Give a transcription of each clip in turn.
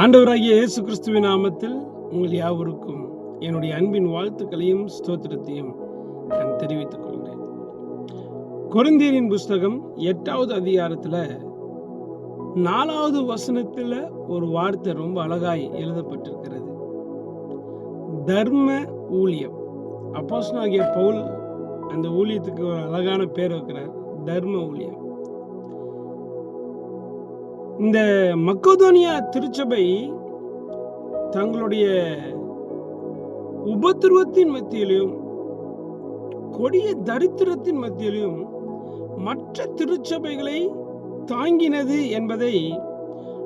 ஆண்டவராகிய இயேசு கிறிஸ்துவின் நாமத்தில் உங்கள் யாவருக்கும் என்னுடைய அன்பின் வாழ்த்துக்களையும் ஸ்தோத்திரத்தையும் நான் தெரிவித்துக் கொள்கிறேன். கொரிந்தியரின் புஸ்தகம் எட்டாவது அதிகாரத்தில் நாலாவது வசனத்தில் ஒரு வார்த்தை ரொம்ப அழகாய் எழுதப்பட்டிருக்கிறது. தர்ம ஊழியம். அப்போஸ்தலனாகிய பவுல் அந்த ஊழியத்துக்கு ஒரு அழகான பேர் வைக்கிறார். தர்ம ஊழியம். இந்த மக்கோதோனியா திருச்சபை தங்களுடைய உபத்திருவத்தின் மத்தியிலும் கொடிய தரித்திரத்தின் மத்தியிலும் மற்ற திருச்சபைகளை தாங்கினது என்பதை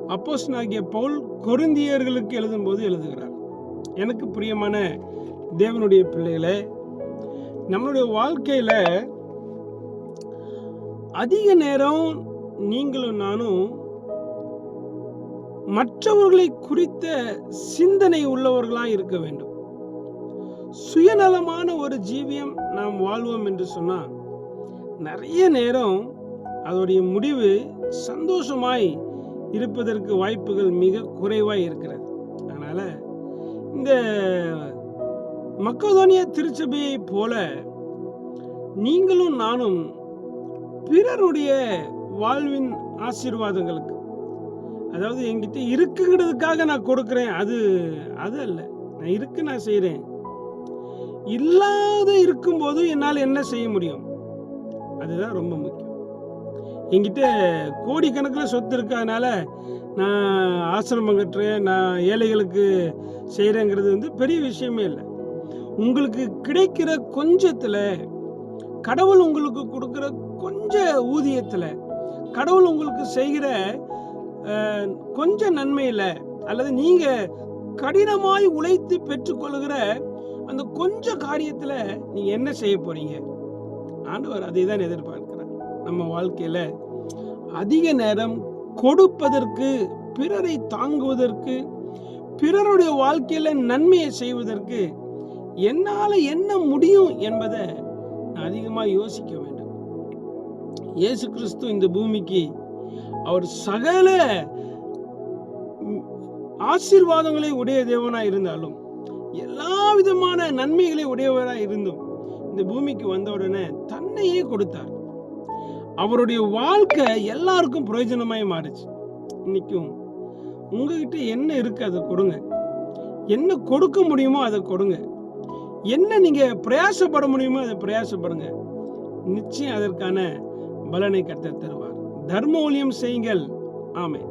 அப்போஸ்தலனாகிய பவுல் கொரிந்தியர்களுக்கு எழுதும்போது எழுதுகிறார். எனக்கு பிரியமான தேவனுடைய பிள்ளைகளை நம்மளுடைய வாழ்க்கையில அதிக நேரம் நீங்களும் நானும் மற்றவர்களை குறித்த சிந்தனை உள்ளவர்களாக இருக்க வேண்டும். சுயநலமான ஒரு ஜீவியம் நாம் வாழ்வோம் என்று சொன்னால் நிறைய நேரம் அதோடைய முடிவு சந்தோஷமாய் இருப்பதற்கு வாய்ப்புகள் மிக குறைவாய் இருக்கிறது. அதனால் இந்த மக்கதோனிய திருச்சபையை போல நீங்களும் நானும் பிறருடைய வாழ்வின் ஆசீர்வாதங்களுக்கு அதாவது என்கிட்ட இருக்குங்கிறதுக்காக நான் கொடுக்குறேன். அது அது அல்ல. நான் இருக்கு நான் செய்கிறேன் இல்லாத இருக்கும்போது என்னால் என்ன செய்ய முடியும்? அதுதான் ரொம்ப முக்கியம். என்கிட்ட கோடிக்கணக்கில் சொத்து இருக்கிறதுனால நான் ஆசிரமம் கட்டுறேன் நான் ஏழைகளுக்கு செய்கிறேங்கிறது வந்து பெரிய விஷயமே இல்லை. உங்களுக்கு கிடைக்கிற கொஞ்சத்தில் கடவுள் உங்களுக்கு கொடுக்குற கொஞ்ச ஊதியத்தில் கடவுள் உங்களுக்கு செய்கிற அஹ், நன்மையில் அல்லது நீங்கள் கடினமாய் உழைத்து பெற்றுக்கொள்கிற அந்த கொஞ்ச காரியத்தில் நீங்கள் என்ன செய்ய போறீங்க? ஆண்டவர் அதை தான் எதிர்பார்க்கிறார். நம்ம வாழ்க்கையில் அதிக நேரம் கொடுப்பதற்கு பிறரை தாங்குவதற்கு பிறருடைய வாழ்க்கையில் நன்மையை செய்வதற்கு என்னால் என்ன முடியும் என்பதை நான் அதிகமாக யோசிக்க வேண்டும். இயேசு கிறிஸ்து இந்த பூமிக்கு அவர் சகல ஆசீர்வாதங்களை உடைய தேவனாய் இருந்தாலும் எல்லா விதமான நன்மைகளை உடையவராய் இருந்தும் இந்த பூமிக்கு வந்த உடனே தன்னையே கொடுத்தார். அவருடைய வாழ்க்கை எல்லாருக்கும் பிரயோஜனமாய் மாறுச்சு. இன்னைக்கும் உங்ககிட்ட என்ன இருக்கு அதை கொடுங்க. என்ன கொடுக்க முடியுமோ அதை கொடுங்க. என்ன நீங்க பிரயாசப்பட முடியுமோ அதை பிரயாசப்படுங்க. நிச்சயம் அதற்கான பலனை கர்த்தர் தருவார். தர்ம ஊழியம் செய்யுங்கள். ஆமே